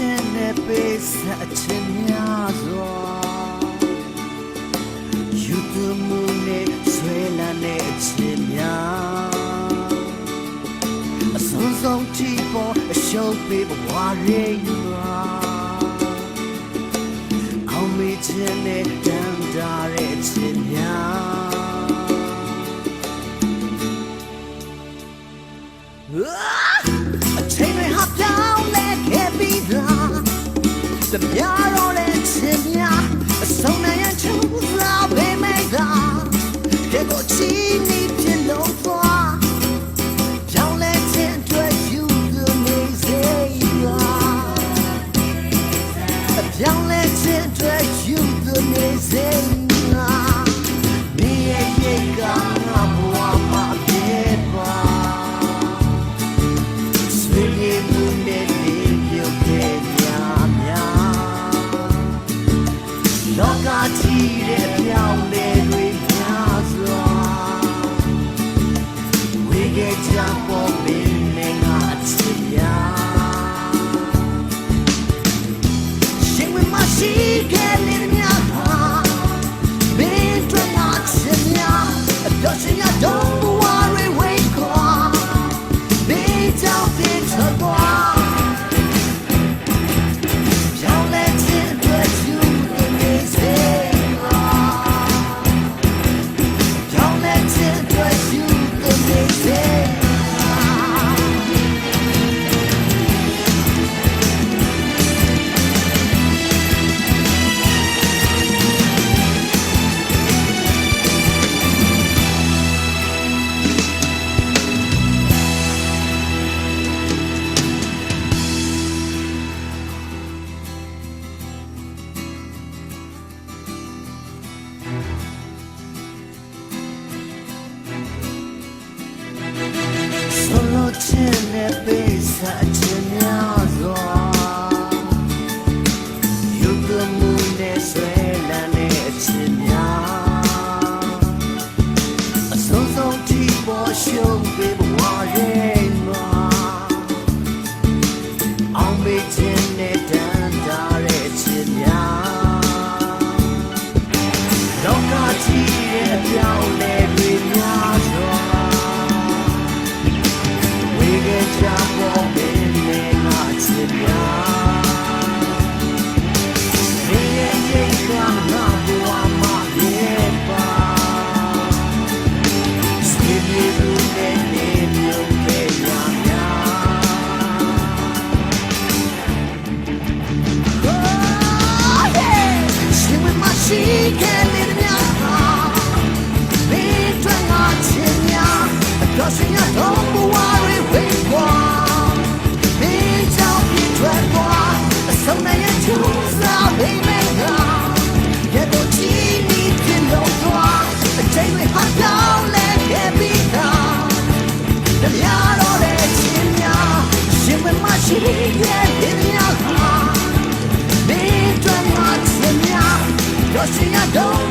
နဲ့ပေးဆက်အချင်းများစွာယူသူမှုနဲ့ဆွဲလန်းတဲ့အချင်းများအဆုံးဆုံးချီပေါ်အရှုံးပေးဘဝရိမ်မှာအောင်မေးခြင်းနဲ့ တပြားတော့တဲ့ချင်းများအဆုံးနဲ့ရချူစားပေးမိတာကဲကိုချီနေပြလုံးသွားပြောင်းလဲခြင်းအတွက်ယူသူနေစေရာပြောင်းလဲခြင်းအတွက်ယူသူနေစေရာ လောကကြီးရဲ့အပြောင်းလဲတွေများစွာဝေခဲ့ချပေါ်မင်းနဲ့ငါအချစ်များရှင်ဝင်မရှိခဲ့လင်းများဟာမင်းတို့ငါအချစ်များအတော်ရှင်ရတော့ Don't worry, wake up. Be down, be down. saçını bir saçını al များအတော့